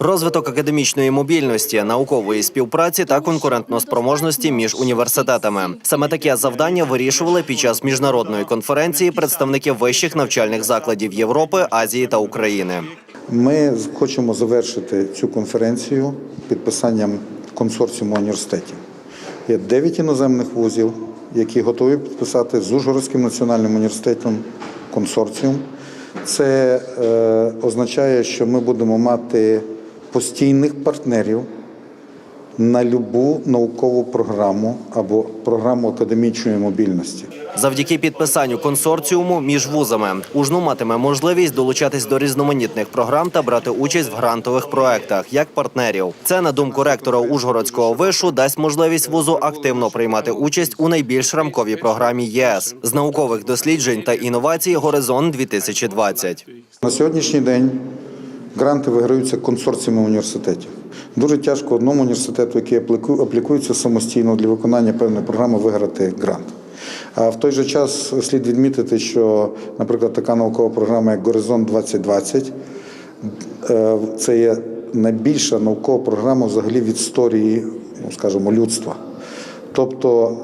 Розвиток академічної мобільності, наукової співпраці та конкурентноспроможності між університетами. Саме таке завдання вирішували під час міжнародної конференції представники вищих навчальних закладів Європи, Азії та України. Ми хочемо завершити цю конференцію підписанням консорціуму університетів. Є 9 іноземних вузів, які готові підписати з Ужгородським національним університетом консорціум. Це е, означає, що ми будемо мати постійних партнерів на любу наукову програму або програму академічної мобільності. Завдяки підписанню консорціуму між вузами УЖНУ матиме можливість долучатись до різноманітних програм та брати участь в грантових проектах як партнерів. Це на думку ректора Ужгородського вишу дасть можливість вузу активно приймати участь у найбільш рамковій програмі ЄС з наукових досліджень та інновацій Горизонт 2020 На сьогоднішній день гранти виграються консорціями університетів. Дуже тяжко одному університету, який аплікується самостійно для виконання певної програми, виграти грант. А в той же час слід відмітити, що, наприклад, така наукова програма, як Горизонт 2020, е, це є найбільша наукова програма взагалі в історії, ну, скажімо, людства. Тобто,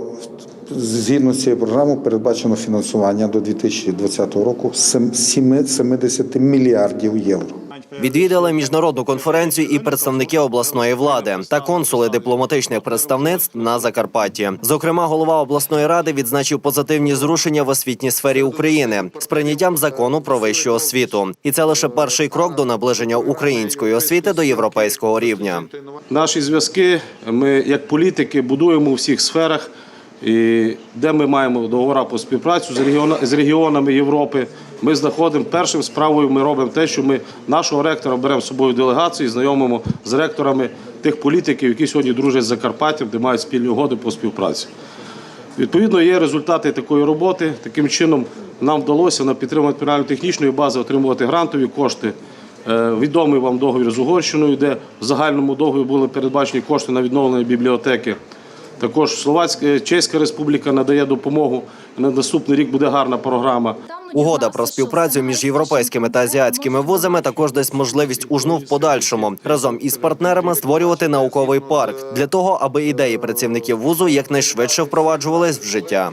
згідно з цією програмою передбачено фінансування до 2020 року сем- 70 мільярдів євро. Відвідали міжнародну конференцію і представники обласної влади та консули дипломатичних представництв на Закарпатті. Зокрема, голова обласної ради відзначив позитивні зрушення в освітній сфері України з прийняттям закону про вищу освіту. І це лише перший крок до наближення української освіти до європейського рівня. Наші зв'язки ми як політики будуємо у всіх сферах, і де ми маємо договори по співпрацю з регіона- з регіонами Європи. Ми знаходимо першим справою. Ми робимо те, що ми нашого ректора беремо з собою делегацію, і знайомимо з ректорами тих політиків, які сьогодні дружать з Закарпаттям, де мають спільні угоди по співпраці. Відповідно, є результати такої роботи. Таким чином нам вдалося на підтримку матеріально-технічної бази отримувати грантові кошти. Е, Відомий вам договір з Угорщиною, де в загальному договорі були передбачені кошти на відновлення бібліотеки. Також Словацька Чеська Республіка надає допомогу. На наступний рік буде гарна програма. Угода про співпрацю між європейськими та азіатськими вузами також дасть можливість ужну в подальшому разом із партнерами створювати науковий парк для того, аби ідеї працівників вузу якнайшвидше впроваджувались в життя.